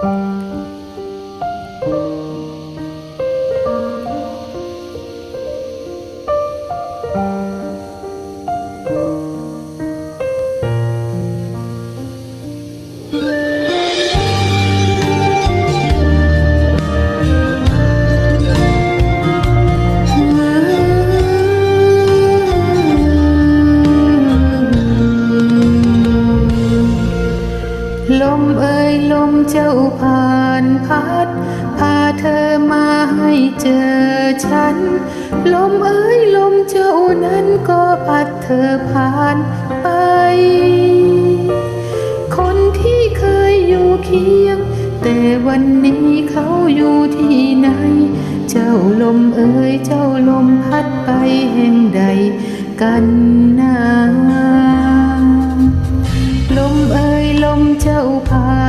Música ลมเอ่ยลมเจ้าผ่านพัด พาเธอมาให้เจอฉัน ลมเอ่ยลมเจ้านั้นก็พัดเธอผ่านไป คนที่เคยอยู่เคียง แต่วันนี้เขาอยู่ที่ไหน เจ้าลมเอ่ยเจ้าลมพัดไปแห่งใดกันนา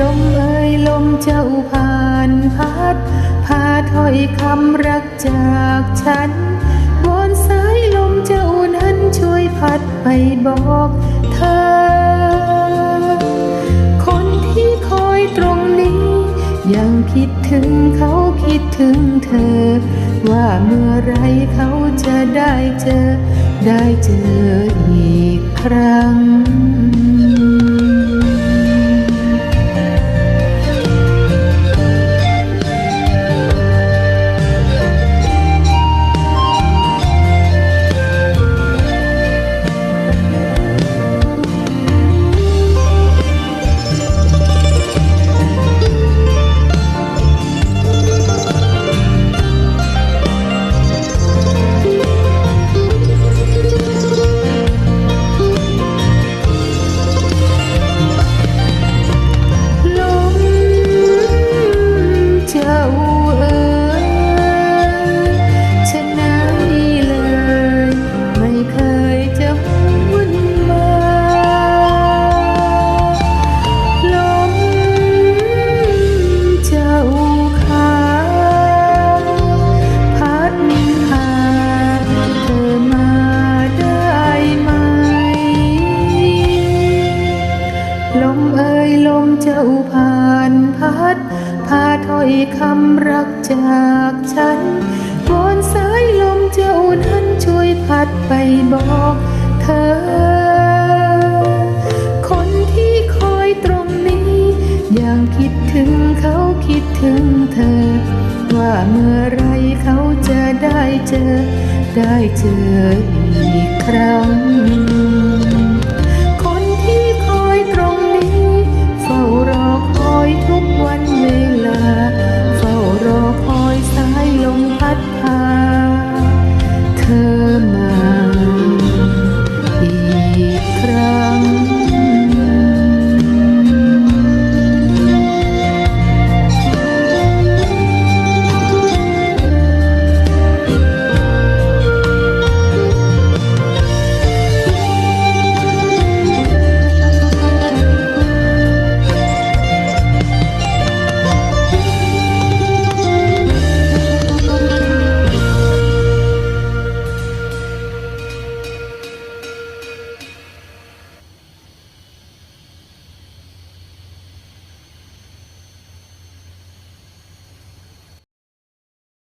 ลมเอ่ยลมเจ้าผ่านพัด พาถ้อยคำรักจากฉันวอนสายลมเจ้านั้นช่วยพัดไปบอกเธอ คนที่คอยตรงนี้ ยังคิดถึงเขาคิดถึงเธอ ว่าเมื่อไรเขาจะได้เจอ ได้เจออีกครั้ง ลมเจ้าผ่านพัด พาถ้อยคำรักจากฉันวอนสายลมเจ้านั้นช่วยพัดไปบอกเธอ คนที่คอยตรงนี้ยังคิดถึงเขาคิดถึงเธอ ว่าเมื่อไรเขาจะได้เจอ ได้เจออีกครั้ง